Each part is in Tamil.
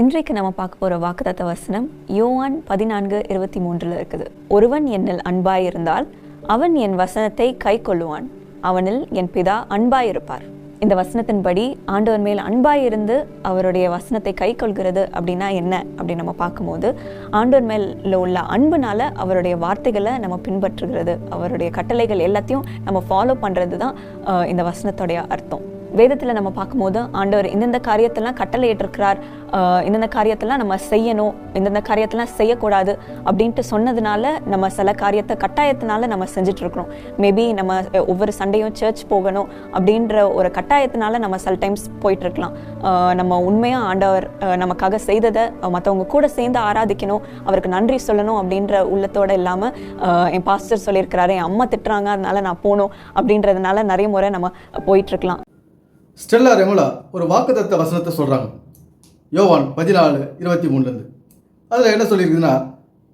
இன்றைக்கு நம்ம பார்க்க போகிற வாக்குதத்த வசனம் யோவான் பதினான்கு இருபத்தி மூன்றில் இருக்குது. ஒருவன் என்னில் அன்பாயிருந்தால் அவன் என் வசனத்தை கை கொள்ளுவான். அவனில் என் பிதா அன்பாயிருப்பார். இந்த வசனத்தின்படி ஆண்டவர் மேல் அன்பாயிருந்து அவருடைய வசனத்தை கை கொள்கிறது அப்படின்னா என்ன அப்படின்னு நம்ம பார்க்கும்போது ஆண்டவர் மேல உள்ள அன்புனால அவருடைய வார்த்தைகளை நம்ம பின்பற்றுகிறது. அவருடைய கட்டளைகள் எல்லாத்தையும் நம்ம ஃபாலோ பண்ணுறது தான் இந்த வசனத்துடைய அர்த்தம். வேதத்தில் நம்ம பார்க்கும்போது ஆண்டவர் இந்தந்த காரியத்தெல்லாம் கட்டளை ஏற்றிருக்கிறார் இந்தந்த காரியத்தெல்லாம் நம்ம செய்யணும் இந்தந்த காரியத்தெல்லாம் செய்யக்கூடாது அப்படின்ட்டு சொன்னதுனால நம்ம சில காரியத்தை கட்டாயத்தினால நம்ம செஞ்சுட்டு இருக்கிறோம் மேபி நம்ம ஒவ்வொரு சண்டையும் சர்ச் போகணும் அப்படின்ற ஒரு கட்டாயத்தினால நம்ம சில டைம்ஸ் போயிட்டு இருக்கலாம் நம்ம உண்மையாக ஆண்டவர் நமக்காக செய்ததை மற்றவங்க கூட சேர்ந்து ஆராதிக்கணும் அவருக்கு நன்றி சொல்லணும் அப்படின்ற உள்ளத்தோடு இல்லாமல் என் பாஸ்டர் சொல்லியிருக்கிறாரு என் அம்மா திட்டுறாங்க அதனால நான் போகணும் அப்படின்றதுனால நிறைய முறை நம்ம போயிட்டு இருக்கலாம் ஸ்டெல்லா ரெமுலா ஒரு வாக்குத்தத்த வசனத்தை சொல்கிறாங்க யோவான் பதினாலு இருபத்தி மூணுலேருந்து அதில் என்ன சொல்லியிருக்குதுன்னா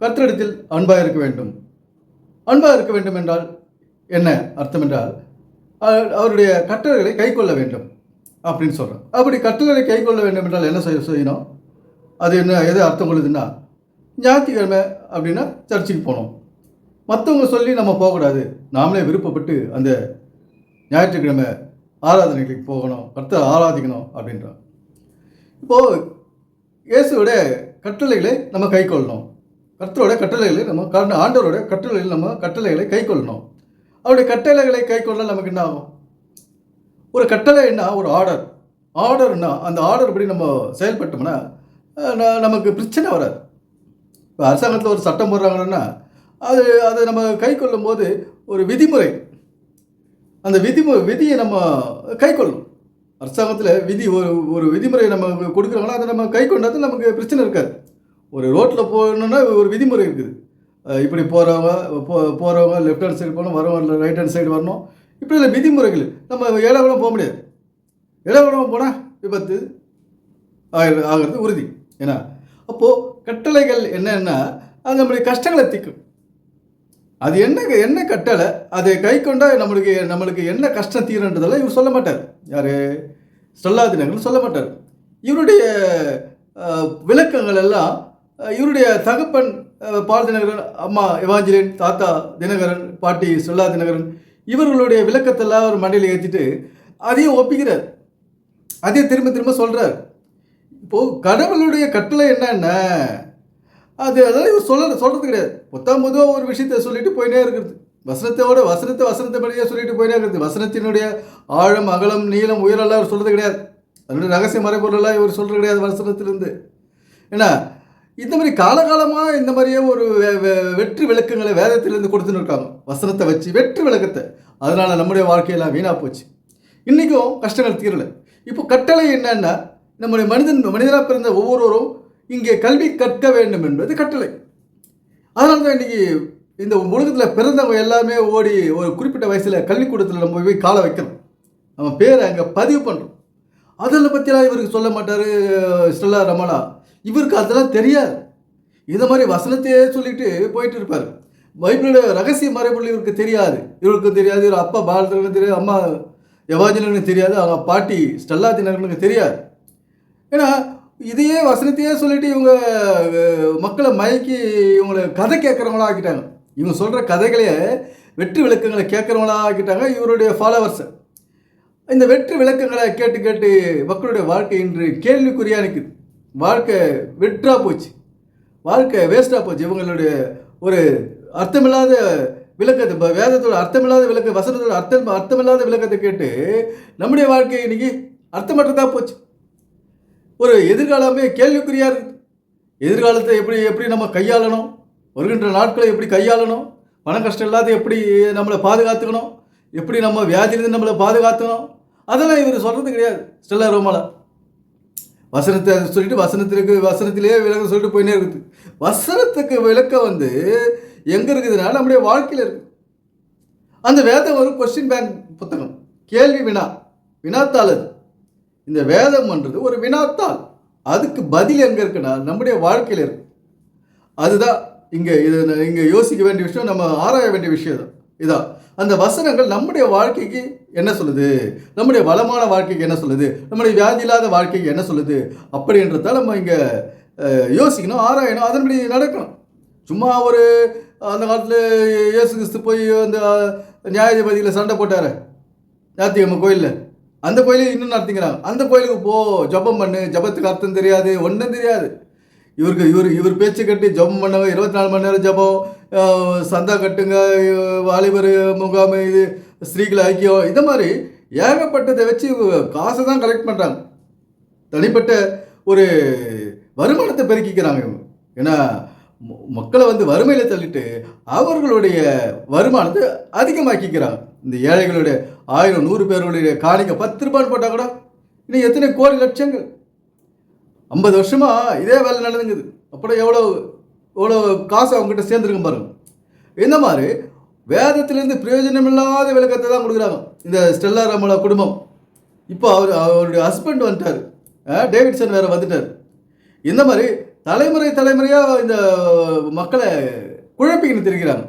கர்த்தரிடத்தில் அன்பாக இருக்க வேண்டும். அன்பாக இருக்க வேண்டும் என்றால் என்ன அர்த்தம் என்றால் அவருடைய கட்டளைகளை கைக்கொள்ள வேண்டும் அப்படின்னு சொல்கிறோம் அப்படி கட்டளைகளை கைக்கொள்ள வேண்டும் என்றால் என்ன செய்ய செய்யணும்? அது என்ன எது அர்த்தம் கொள்ளுதுன்னா ஞாயிற்றுக்கிழமை அப்படின்னா சர்ச்சுக்கு போகணும். மற்றவங்க சொல்லி நம்ம போகக்கூடாது. நாமளே விருப்பப்பட்டு அந்த ஞாயிற்றுக்கிழமை ஆராதனைகளுக்கு போகணும் கர்த்தரை ஆராதிக்கணும் அப்படின்றான் இப்போது இயேசுவோட கட்டளைகளை நம்ம கை கொள்ளணும் கர்த்தரோட கட்டளைகளை நம்ம கர்ண ஆண்டவரோட கட்டளைகளை நம்ம கட்டளைகளை கைக்கொள்ளணும். அவருடைய கட்டளைகளை கைக்கொள்ள நமக்கு என்ன ஆகும்? ஒரு கட்டளைன்னா ஒரு ஆர்டர் ஆர்டர்னா அந்த ஆர்டர் படி நம்ம செயல்பட்டோம்னா நமக்கு பிரச்சனை வராது. இப்போ அரசாங்கத்தில் ஒரு சட்டம் போடுறாங்கன்னா அது அதை நம்ம கை போது ஒரு விதிமுறை அந்த விதிமு விதியை நம்ம கை கொள்ளணும் அரசாங்கத்தில் விதி ஒரு ஒரு விதிமுறை நம்ம கொடுக்குறாங்கன்னா அதை நம்ம கை கொண்டாது நமக்கு பிரச்சனை இருக்காது. ஒரு ரோட்டில் போகணுன்னா ஒரு விதிமுறை இருக்குது. இப்படி போகிறவங்க போ போகிறவங்க லெஃப்ட் ஹேண்ட் சைடு போகணும் வரவங்க ரைட் ஹேண்ட் சைடு வரணும். இப்படி இல்லை விதிமுறைகள் நம்ம ஏழாவளம் போக முடியாது. ஏழாவளம் போனால் விபத்து ஆகிறது ஆகிறது உறுதி. ஏன்னா அப்போது கட்டளைகள் என்னென்னா அது நம்மளுடைய கஷ்டங்களை திக்கும் அது என்ன என்ன கட்டளை அதை கை கொண்டால் நம்மளுக்கு நம்மளுக்கு என்ன கஷ்டம் தீரன்றதெல்லாம் இவர் சொல்ல மாட்டார். யார்? சொல்லாதினங்கள் சொல்ல மாட்டார். இவருடைய விளக்கங்கள் எல்லாம் இவருடைய தகப்பன் பால் தினகரன் அம்மா இவாஞ்சலின் தாத்தா தினகரன் பாட்டி சொல்லா தினகரன் இவர்களுடைய விளக்கத்தெல்லாம் அவர் மண்டையில் ஏற்றிட்டு அதையும் ஒப்பிக்கிறார். அதையும் திரும்ப திரும்ப சொல்கிறார் இப்போது கடவுளுடைய கட்டளை என்னென்ன அது அதெல்லாம் இவர் சொல்ல சொல்கிறது கிடையாது. பொத்தாம் பொதுவாக ஒரு விஷயத்தை சொல்லிட்டு போயினே இருக்கிறது. வசனத்தோட வசனத்தை வசனத்தைப்படியே சொல்லிட்டு போயினே இருக்கிறது. வசனத்தினுடைய ஆழம் அகலம் நீளம் உயரெல்லாம் இவர் சொல்கிறது கிடையாது. அதனுடைய ரகசிய மறைபொருளெல்லாம் இவர் சொல்கிறது கிடையாது வசனத்திலிருந்து. ஏன்னா இந்த மாதிரி காலகாலமாக இந்த மாதிரியே ஒரு வெ- வெ- வெற்றி விளக்கங்களை வேதத்திலிருந்து கொடுத்துன்னு இருக்காங்க. வசனத்தை வச்சு வெற்றி விளக்கத்தை. அதனால் நம்முடைய வாழ்க்கையெல்லாம் வீணாக போச்சு. இன்றைக்கும் கஷ்டங்கள் தீரலை. இப்போ கட்டளை என்னன்னா நம்முடைய மனிதன் மனிதனாக பிறந்த ஒவ்வொருவரும் இங்கே கல்வி கற்க வேண்டும் என்பது கட்டளை. அதனால தான் இன்றைக்கி இந்த உலகத்தில் பிறந்தவங்க எல்லாருமே ஓடி ஒரு குறிப்பிட்ட வயசில் கல்விக்கூடத்தில் நம்ம போய் காலை வைக்கிறோம் நம்ம பேரை அங்கே பதிவு பண்ணுறோம் அதில் பற்றிலாம் இவருக்கு சொல்ல மாட்டார் ஸ்டெல்லா ரமணா. இவருக்கு அதெல்லாம் தெரியாது. இந்த மாதிரி வசனத்தையே சொல்லிட்டு போயிட்டு இருப்பார். பைபிளோட ரகசிய மறைபொருள் இவருக்கு தெரியாது. இவருக்கு தெரியாது இவர் அப்பா பாரதனுக்கு தெரியாது அம்மா யவாஜனனுக்கு தெரியாது அவங்க பாட்டி ஸ்டெல்லா தினர்களுக்கு தெரியாது. ஏன்னா இதையே வசனத்தையே சொல்லிட்டு இவங்க மக்களை மயக்கி இவங்களை கதை கேட்குறவங்களா ஆக்கிட்டாங்க. இவங்க சொல்கிற கதைகளையே வெற்றி விளக்கங்களை கேட்குறவங்களா ஆக்கிட்டாங்க இவருடைய ஃபாலோவர்ஸை இந்த வெற்றி விளக்கங்களை கேட்டு கேட்டு மக்களுடைய வாழ்க்கை இன்று கேள்விக்குறியாக இருக்குது வாழ்க்கை வெற்றாக போச்சு. வாழ்க்கை வேஸ்ட்டாக போச்சு. இவங்களுடைய ஒரு அர்த்தமில்லாத விளக்கத்தை இப்போ வேதத்தோட அர்த்தமில்லாத விளக்க வசனத்தோட அர்த்தம் அர்த்தமில்லாத விளக்கத்தை கேட்டு நம்முடைய வாழ்க்கை இன்றைக்கி அர்த்தமற்றதாக போச்சு. ஒரு எதிர்காலமே கேள்விக்குறியாக இருக்குது எதிர்காலத்தை எப்படி எப்படி நம்ம கையாளணும்? வருகின்ற நாட்களை எப்படி கையாளணும்? பண கஷ்டம் இல்லாத எப்படி நம்மளை பாதுகாத்துக்கணும்? எப்படி நம்ம வியாதியிலிருந்து நம்மளை பாதுகாத்துக்கணும்? அதெல்லாம் இவர் சொல்கிறது கிடையாது. ஸ்டெல்லா ரோமாலா. வசனத்தை சொல்லிட்டு வசனத்திற்கு வசனத்திலேயே விளக்கம் சொல்லிட்டு போயினே இருக்குது. வசனத்துக்கு விளக்கம் வந்து எங்கே இருக்குதுன்னா நம்முடைய வாழ்க்கையில் இருக்குது அந்த வேதம் ஒரு கொஸ்டின் பேங்க் புத்தகம். கேள்வி வினா. வினாத்தாளது இந்த வேதம்ன்றது ஒரு வினாத்தாள். அதுக்கு பதில் எங்கே இருக்குன்னா நம்முடைய வாழ்க்கையில் இருக்கு. அதுதான் இங்கே இது இங்கே யோசிக்க வேண்டிய விஷயம் நம்ம ஆராய வேண்டிய விஷயம் தான் இதான் அந்த வசனங்கள் நம்முடைய வாழ்க்கைக்கு என்ன சொல்லுது? நம்முடைய வளமான வாழ்க்கைக்கு என்ன சொல்லுது? நம்முடைய வியாதி இல்லாத வாழ்க்கைக்கு என்ன சொல்லுது? அப்படின்றத நம்ம இங்கே யோசிக்கணும் ஆராயணும் அதன்படி நடக்கணும். சும்மா ஒரு அந்த காலத்தில் இயேசு கிறிஸ்து போய் அந்த நியாயாதிபதியில் சண்டை போட்டார். ஞாத்திகம்மா கோயிலில். அந்த கோயிலையும் இன்னும் நடத்திக்கிறாங்க. அந்த கோயிலுக்கு போ ஜெபம் பண்ணு. ஜெபத்துக்கு அர்த்தம் தெரியாது. ஒன்றும் தெரியாது. இவருக்கு இவர் இவர் பேச்சு கட்டி ஜபம் பண்ணவங்க இருபத்தி நாலு மணி நேரம் ஜெபம் சந்தா கட்டுங்க வாலிபர் முகாம் இது ஸ்திரீகள் ஐக்கியம் இந்த மாதிரி ஏகப்பட்டதை வச்சு காசை தான் கலெக்ட் பண்ணுறாங்க தனிப்பட்ட ஒரு வருமானத்தை பெருக்கிக்கிறாங்க இவங்க. ஏன்னா மக்களை வந்து வறுமையில் தள்ளிட்டு அவர்களுடைய வருமானத்தை அதிகமாக்கிக்கிறாங்க. இந்த ஏழைகளுடைய ஆயிரம் நூறு பேர்களுடைய காணிக்க பத்து ரூபான்னு போட்டால் கூட இன்னும் எத்தனை கோடி லட்சங்கள்? ஐம்பது வருஷமாக இதே வேலை நடந்துங்குது. அப்புறம் எவ்வளோ எவ்வளோ காசு அவங்ககிட்ட சேர்ந்துருக்கும் பாருங்க. இந்த மாதிரி வேதத்திலிருந்து பிரயோஜனம் இல்லாத விளக்கத்தை தான் கொடுக்குறாங்க. இந்த ஸ்டெல்லா ரமலா குடும்பம். இப்போ அவர் அவருடைய ஹஸ்பண்ட் வந்துட்டார். டேவிட்சன் வேறு வந்துட்டார். இந்த மாதிரி தலைமுறை தலைமுறையாக இந்த மக்களை குழப்பிக்கின்னு தெரிகிறாங்க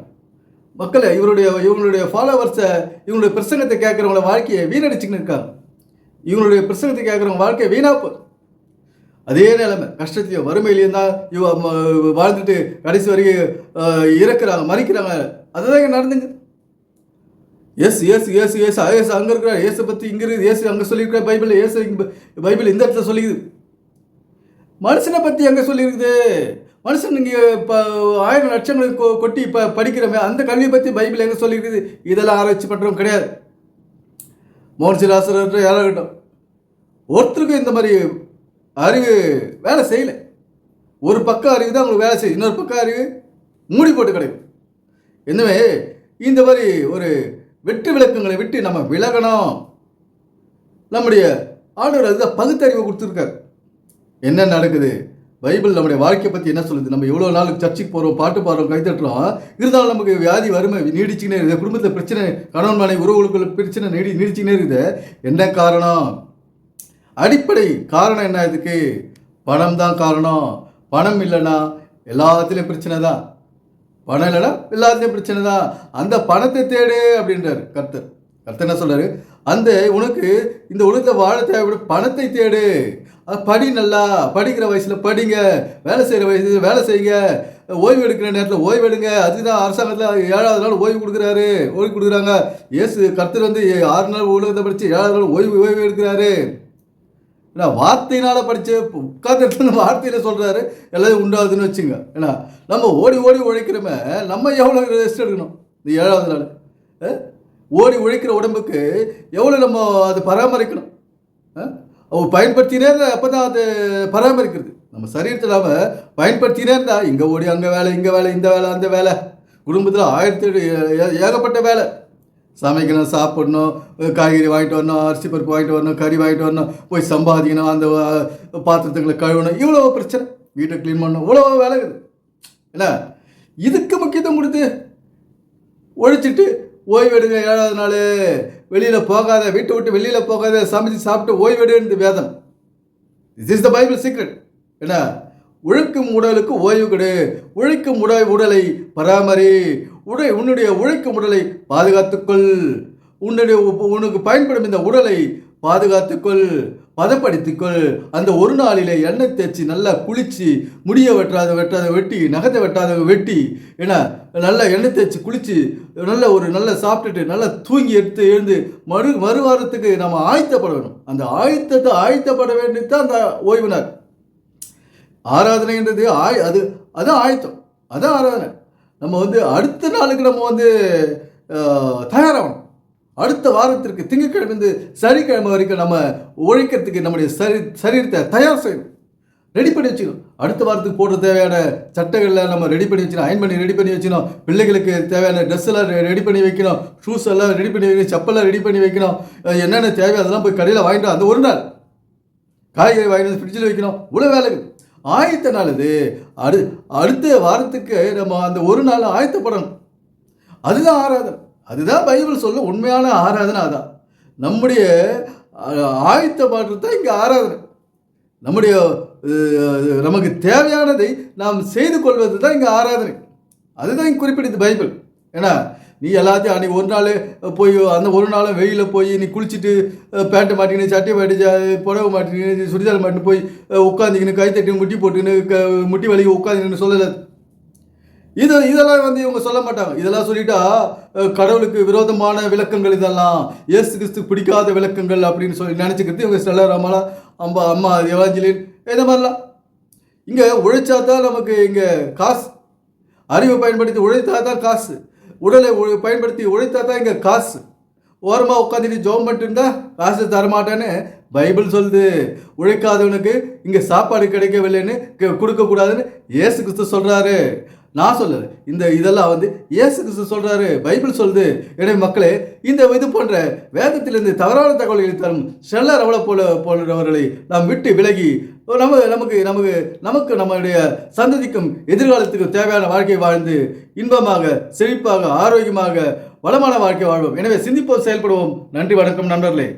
மக்களை இவருடைய இவங்களுடைய ஃபாலோவர்ஸை இவங்களுடைய பிரசங்கத்தை கேட்குறவங்கள வாழ்க்கையை வீணடிச்சுக்கின்னு இருக்காங்க. இவங்களுடைய பிரசங்கத்தை கேட்குறவங்க வாழ்க்கையை வீணா போகுது அதே நிலைமை கஷ்டத்தையும் வறுமையிலையும் தான் இவ வாழ்ந்துட்டு கடைசி வரைக்கும் இறக்குறாங்க மறிக்கிறாங்க. அதுதான் இங்கே நடந்துங்க. எஸ் ஏசு ஏசு ஏசு ஏசு அங்கே இருக்கிறார். ஏசு பற்றி இங்கே இருக்குது. ஏசு அங்கே சொல்லியிருக்கிற பைபிள் ஏசு பைபிள் இந்த இடத்துல சொல்லிக்குது. மனுஷனை பற்றி எங்கே சொல்லியிருக்குது? மனுஷன் நீங்கள் இப்போ ஆயிரம் லட்சங்களுக்கு கொ- கொட்டி இப்போ படிக்கிறோமே அந்த கல்வியை பற்றி பைபிள் எங்கே சொல்லியிருக்குது இதெல்லாம் ஆராய்ச்சி பண்ணுறோம் கிடையாது. மோகன்சிலாசர் இருக்கட்டும். ஒருத்தருக்கும் இந்த மாதிரி அறிவு வேலை செய்யலை. ஒரு பக்கம் அறிவு தான் உங்களுக்கு வேலை செய்யுது. இன்னொரு பக்கம் அறிவு மூடி போட்டு கிடைக்கும் எனவே இந்த மாதிரி ஒரு வெட்டு விளக்கங்களை விட்டு நம்ம விலகணும். நம்முடைய ஆண்டவர் அதுதான் பகுத்தறிவை கொடுத்துருக்காரு. என்ன நடக்குது? பைபிள் நம்முடைய வாழ்க்கையை பற்றி என்ன சொல்லுது? நம்ம எவ்வளோ நாள் சர்ச்சுக்கு போகிறோம் பாட்டு பாடுறோம் கைத்தட்டுறோம் இருந்தாலும் நமக்கு வியாதி வறுமை நீடிச்சுக்கினே இருக்குது. குடும்பத்தில் பிரச்சனை கணவன் மனை உறவுகளுக்குள்ள பிரச்சனை நீடி நீடிச்சுக்கினே இருக்குது. என்ன காரணம்? அடிப்படை காரணம் என்ன இதுக்கு? பணம் தான் காரணம். பணம் இல்லைன்னா எல்லாத்துலேயும் பிரச்சனை தான். பணம் இல்லைன்னா எல்லாத்துலேயும் பிரச்சனை தான். அந்த பணத்தை தேடு அப்படின்றார் கர்த்தர். கர்த்தர் என்ன சொல்கிறார் அந்த உனக்கு இந்த உலகத்தை வாழ தேவைப்பட பணத்தை தேடு. படி நல்லா படிக்கிற வயசில் படிங்க. வேலை செய்கிற வயசு வேலை செய்யுங்க ஓய்வு எடுக்கிற நேரத்தில் ஓய்வு எடுங்க. அதுதான் அரசாங்கத்தில் ஏழாவது நாள் ஓய்வு கொடுக்குறாரு. ஓய்வு கொடுக்குறாங்க. இயேசு கர்த்தர் வந்து ஆறு நாள் உலகத்தை படித்து ஏழாவது நாள் ஓய்வு ஓய்வு எடுக்கிறாரு. ஏன்னா வார்த்தையினால் படித்து உட்காந்து வார்த்தையில் சொல்கிறாரு எல்லாத்தையும் உண்டாகுதுன்னு வச்சுங்க. ஏன்னா நம்ம ஓடி ஓடி உழைக்கிறோமே நம்ம எவ்வளோ ரெஸ்ட் எடுக்கணும்? இந்த ஏழாவது நாள். ஆ ஓடி உழைக்கிற உடம்புக்கு எவ்வளோ நம்ம அதை பராமரிக்கணும்? அவ பயன்படுத்தினே இருந்தால் அப்போ தான் அது பராமரிக்கிறது. நம்ம சரீரத்தில் நாம பயன்படுத்தினே இருந்தால் இங்கே ஓடி அங்கே வேலை இங்கே வேலை இந்த வேலை அந்த வேலை. குடும்பத்தில் ஆயிரத்தி ஏகப்பட்ட வேலை. சமைக்கணும் சாப்பிடணும் காய்கறி வாங்கிட்டு வரணும் அரிசி பருப்பு வாங்கிட்டு வரணும் கறி வாங்கிட்டு வரணும் போய் சம்பாதிக்கணும் அந்த அஹ், பாத்திரத்துங்களை கழுவணும். இவ்வளோ பிரச்சனை. வீட்டை க்ளீன் பண்ணணும். இவ்வளோ வேலை இருக்குது. என்ன இதுக்கு முக்கியத்துவம் கொடுத்து ஒழிச்சிட்டு ஓய்வெடுங்க ஏழாவது நாள். வெளியில் போகாத வீட்டை விட்டு வெளியில் போகாத சமைச்சு சாப்பிட்டு ஓய்வெடுன்னு வேதம். This is the Bible secret என்ன? உழைக்கும் உடலுக்கு ஓய்வு கொடு. உழைக்கும் உட உடலை பராமரி. உடை உன்னுடைய உழைக்கும் உடலை பாதுகாத்துக்கொள். உன்னுடைய உனக்கு பயன்படும் இந்த உடலை பாதுகாத்துக்கொள். பதப்படுத்திக்கொள் அந்த ஒரு நாளிலே எண்ணெய் தேய்ச்சி நல்லா குளிச்சு முடிய வெட்டாத வெட்டாத வெட்டி நகத்தை வெட்டாத வெட்டி ஏன்னா நல்லா எண்ணெய் தேய்ச்சி குளிச்சு நல்ல ஒரு நல்ல சாப்பிட்டுட்டு நல்லா தூங்கி எடுத்து எழுந்து மறு மறுவாரத்துக்கு நம்ம ஆயத்தப்பட வேணும். அந்த ஆயத்தத்தை ஆயத்தப்பட வேண்டியது தான் அந்த ஓய்வு நாள் ஆராதனைன்றது ஆய் அது அதான் ஆயத்தம். அதான் ஆராதனை. நம்ம வந்து அடுத்த நாளுக்கு நம்ம வந்து தயாராகணும். அடுத்த வாரத்திற்கு திங்கக்கிழமைந்து சனிக்கிழமை வரைக்கும் நம்ம உழைக்கிறதுக்கு நம்முடைய சரி சரீரத்தை தயார் செய்யணும். ரெடி பண்ணி வச்சுக்கணும். அடுத்த வாரத்துக்கு போடுற தேவையான சட்டைகள்லாம் நம்ம ரெடி பண்ணி வச்சுக்கணும். அயன் பண்ணி ரெடி பண்ணி வச்சுக்கணும். பிள்ளைகளுக்கு தேவையான ட்ரெஸ் எல்லாம் ரெடி பண்ணி வைக்கணும். ஷூஸ் எல்லாம் ரெடி பண்ணி வைக்கணும். செப்பெல்லாம் ரெடி பண்ணி வைக்கணும். என்னென்ன தேவை அதெல்லாம் போய் கடையில் வாங்கிட்டு அந்த ஒரு நாள். காய்கறி வாங்கிட்டு ஃப்ரிட்ஜில் வைக்கணும். இவ்வளோ வேலைகள். ஆயத்த நாள் இது அடு அடுத்த வாரத்துக்கு நம்ம அந்த ஒரு நாள் ஆயத்தப்படணும். அதுதான் ஆராதனை. அதுதான் பைபிள் சொல்ல உண்மையான ஆராதனை அதான். நம்முடைய ஆயுத்த ஆயத்தப்படுறது தான் இங்கே ஆராதனை. நம்முடைய நமக்கு தேவையானதை நாம் செய்து கொள்வது தான் இங்கே ஆராதனை. அதுதான் இங்கே குறிப்பிடுது பைபிள். ஏன்னா நீ எல்லாத்தையும் அன்றைக்கி ஒரு நாள் போய் அந்த ஒரு நாளும் வெயிலில் போய் நீ குளிச்சுட்டு பேண்ட்டை மாட்டிக்கின்னு சட்டை மாட்டி புடவை மாட்டிக்கின்னு சுடிதார் மாட்டின்னு போய் உட்காந்துக்கின்னு கை தட்டின்னு முட்டி போட்டுக்கின்னு க முட்டி வலிக்கு உட்காந்துக்கின்னு சொல்லலை இது இதெல்லாம் வந்து இவங்க சொல்ல மாட்டாங்க. இதெல்லாம் சொல்லிட்டா கடவுளுக்கு விரோதமான விளக்கங்கள் இதெல்லாம் இயேசு கிறிஸ்து பிடிக்காத விளக்கங்கள் அப்படின்னு சொல்லி நினச்சிக்கிறது இவங்க ஸ்டெல்லா ரமலா அம்மா அம்மா எவாஞ்சலின் இந்த மாதிரிலாம். இங்கே உழைச்சா தான் நமக்கு இங்கே காசு. அறிவை பயன்படுத்தி உழைத்தா தான் காசு. உடலை உ- பயன்படுத்தி உழைத்தா தான் இங்கே காசு. ஓரமாக உட்காந்துட்டு ஜோம் பண்ணிட்டு காசு தரமாட்டேன்னு பைபிள் சொல்லுது. உழைக்காதவனுக்கு இங்கே சாப்பாடு கிடைக்கவில்லைன்னு கொடுக்கக்கூடாதுன்னு இயேசு கிறிஸ்து சொல்கிறாரு நான் சொல்லல இந்த இதெல்லாம் வந்து இயேசு கிறிஸ்து சொல்கிறாரு பைபிள் சொல்லுது. எனவே மக்களே இந்த இது போன்ற வேதத்திலிருந்து தவறான தகவல்களை தரும் செல்ல ரவள போல போன்றவர்களை நாம் விட்டு விலகி நம்ம நமக்கு நமக்கு நமக்கு நம்மளுடைய சந்ததிக்கும் எதிர்காலத்துக்கும் தேவையான வாழ்க்கை வாழ்ந்து இன்பமாக செழிப்பாக ஆரோக்கியமாக வளமான வாழ்க்கை வாழ்வோம். எனவே சிந்திப்போம் செயல்படுவோம். நன்றி வணக்கம் நண்பர்களே.